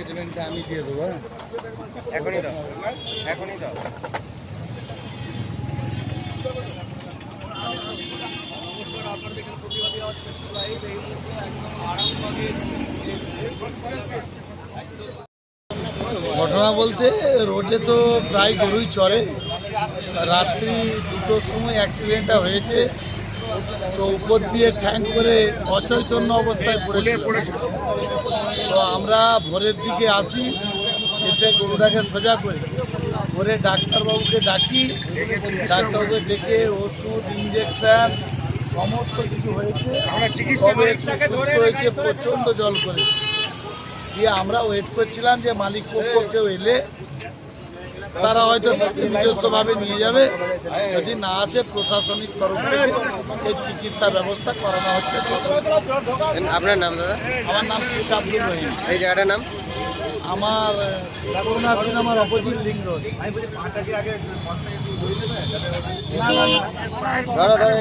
স্টেটমেন্টটা আমি দিয়ে দেবো হ্যাঁ? এখনই দাও। এখনই দাও। ঘটনা বলতে রোডে তো প্রায় গরুই চড়ে। রাত্রি দুটোর সময় অ্যাক্সিডেন্টটা হয়েছে। তো উপর দিয়ে ঠ্যাং করে অচৈতন্য অবস্থায় পড়েছিল। তো আমরা ভোরের দিকে আসি এসে গরুটাকে সোজা করি ভোরে ডাক্তারবাবুকে ডাকি ডাক্তারবাবুকে ডেকে ওষুধ ইঞ্জেকশন সমস্ত কিছু হয়েছে। হয়েছে প্রচণ্ড জল করে দিয়ে আমরা ওয়েট করছিলাম যে মালিক পক্ষ কেউ এলে। তারা হয়তো নিজস্বভাবে নিয়ে যাবে। যদি না আসে প্রশাসনিক তরফ থেকে এই চিকিৎসা ব্যবস্থা করানো হচ্ছে। আপনার নাম দাদা? আমার নাম শেখ আব্দুল রহিম। এই জায়গাটার নাম? আমার করোনা সিনেমার অপোজিট লিং রোড। ধরো ধরো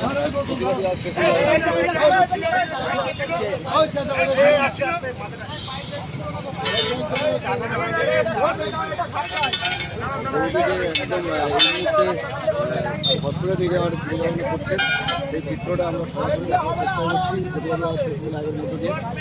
ধরো দাদা হসপিটালে যাওয়ার চিন্তাভাবনা করছে সেই চিত্রটা আমরা সরাসরি চেষ্টা করছি লাইভের মধ্যে দিয়ে হবে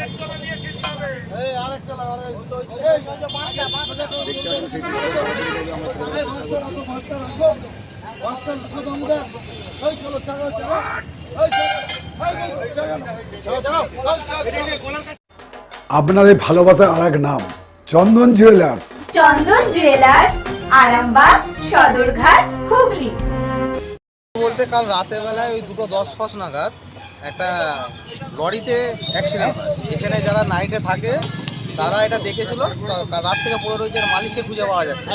আপনাদের ভালোবাসার আর এক নাম চন্দন জুয়েলার্স চন্দন জুয়েলার্স আরামবাগ সদরঘাট হুগলি। বলতে কাল রাতের বেলায় ওই দুটো দশ ফস নাগাদ একটা লরিতে অ্যাক্সিডেন্ট হয়। এখানে যারা নাইটে থাকে তারা এটা দেখেছিল। রাত থেকে পড়ে রয়েছে মালিককে খুঁজে পাওয়া যাচ্ছে।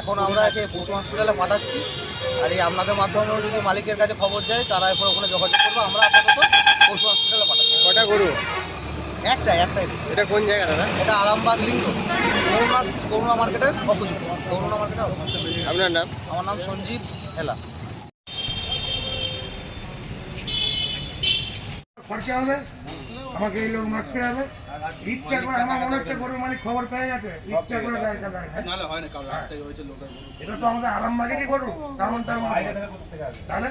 এখন আমরা একে পশু হসপিটালে পাঠাচ্ছি। আর এই আপনাদের মাধ্যমেও যদি মালিকের কাছে খবর যায় তারা এরপর ওখানে যোগাযোগ করব। আমরা আপাতত পশু হসপিটালে পাঠাচ্ছি কটা গরু? একটা একটাই এটা কোন জায়গা দাদা? এটা আরামবাগ লিঙ্গ। করুণা করুণা মার্কেটের অপোজিট করুণা মার্কেটের আপনার নাম? আমার নাম সঞ্জীব হেলা খরচা হবে আমাকে এই লোক মারতে হবে। ইচ্ছা করে আমার মনে হচ্ছে গরুর মালিক খবর পেয়ে গেছে ইচ্ছা করে এটা তো আমাদের আরামবাগেরই গরু তেমন তেমন তাহলে?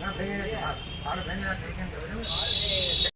না ভেঙে গেছে। আর ভেঙে গেছে এখান থেকে